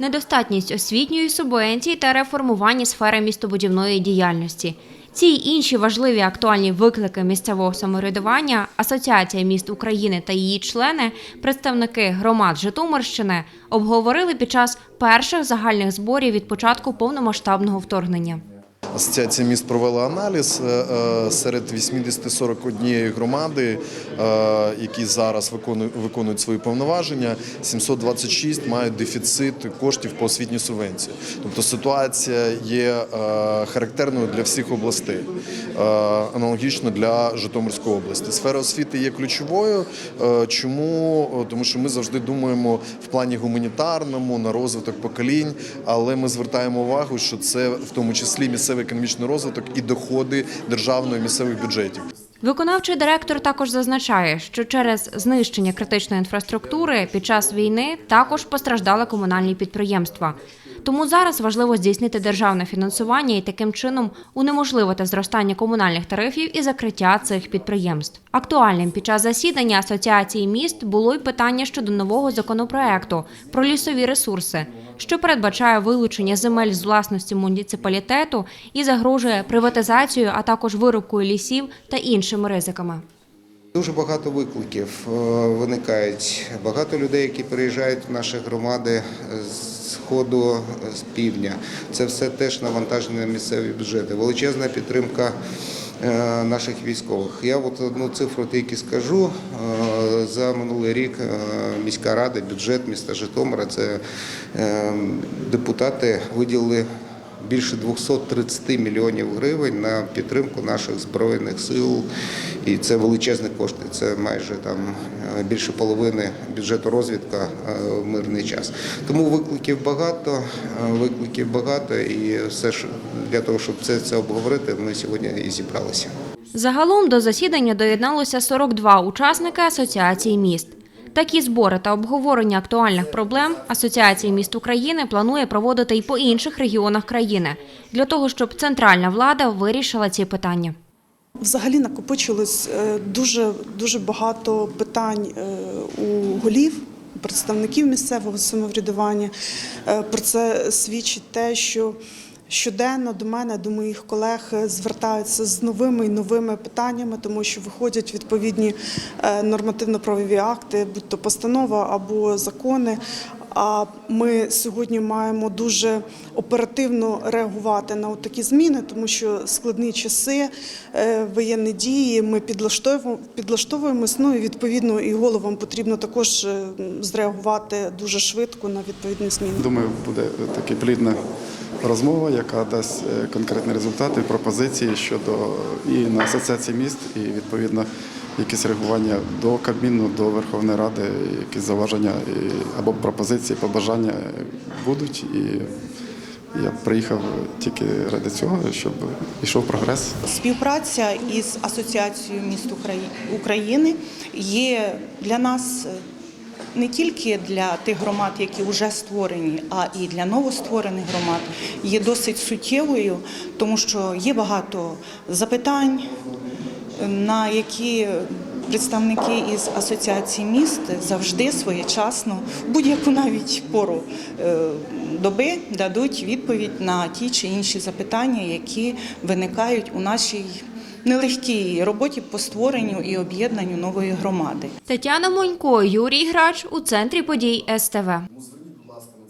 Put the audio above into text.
недостатність освітньої субвенції та реформування сфери містобудівної діяльності. Ці інші важливі актуальні виклики місцевого самоврядування Асоціація міст України та її члени, представники громад Житомирщини, обговорили під час перших загальних зборів від початку повномасштабного вторгнення. Асоціація міст провела аналіз е, е, серед 80-41 громади, е, які зараз виконують, свої повноваження. 726 мають дефіцит коштів по освітній субвенції. Тобто ситуація є характерною для всіх областей, аналогічно для Житомирської області. Сфера освіти є ключовою. Чому? Тому що ми завжди думаємо в плані гуманітарному на розвиток поколінь, але ми звертаємо увагу, що це в тому числі місцевий економічний розвиток і доходи державного і місцевих бюджетів. Виконавчий директор також зазначає, що через знищення критичної інфраструктури під час війни також постраждали комунальні підприємства. Тому зараз важливо здійснити державне фінансування і таким чином унеможливити зростання комунальних тарифів і закриття цих підприємств. Актуальним під час засідання асоціації міст було й питання щодо нового законопроекту про лісові ресурси, що передбачає вилучення земель з власності муніципалітету і загрожує приватизацією, а також вирубкою лісів та іншими ризиками. Дуже багато викликів е, виникають. Багато людей, які приїжджають в наші громади з сходу, е, з півдня. Це все теж навантаження на місцеві бюджети. Величезна підтримка е, наших військових. Я от одну цифру тільки скажу. Е, За минулий рік міська рада, бюджет міста Житомира, це е, депутати виділили більше 230 мільйонів гривень на підтримку наших збройних сил, і це величезні кошти. Це майже там е, більше половини бюджету розвідка е, в мирний час. Тому викликів багато, е, викликів багато, і все ж для того, щоб це, це обговорити, ми сьогодні і зібралися. Загалом до засідання доєдналося 42 учасники асоціації міст. Такі збори та обговорення актуальних проблем Асоціація міст України планує проводити і по інших регіонах країни для того, щоб центральна влада вирішила ці питання. Взагалі накопичилось е, дуже дуже багато питань е, у голів. Представників місцевого самоврядування Е, про це свідчить те, що щоденно до мене, до моїх колег е, звертаються з новими і новими питаннями, тому що виходять відповідні е, нормативно-правові акти, будь то постанова або закони. А ми сьогодні маємо дуже оперативно реагувати на такі зміни, тому що складні часи, е, воєнні дії. Ми підлаштовуємо підлаштовуємось. Ну і відповідно і головам потрібно також е, зреагувати дуже швидко на відповідні зміни. Думаю, буде така плідна розмова, яка дасть е, конкретні результати, пропозиції щодо і на асоціації міст, і відповідно якісь реагування до Кабміну, до Верховної Ради, якісь зауваження або пропозиції, побажання будуть. І я приїхав тільки ради цього, щоб йшов прогрес. Співпраця із Асоціацією міст України є для нас е, не тільки для тих громад, які вже створені, а і для новостворених громад є досить суттєвою, тому що є багато запитань, на які представники із асоціації міст завжди своєчасно, будь-яку навіть пору е, доби дадуть відповідь на ті чи інші запитання, які виникають у нашій нелегкій роботі по створенню і об'єднанню нової громади. Тетяна Монько, Юрій Грач у центрі подій СТВ.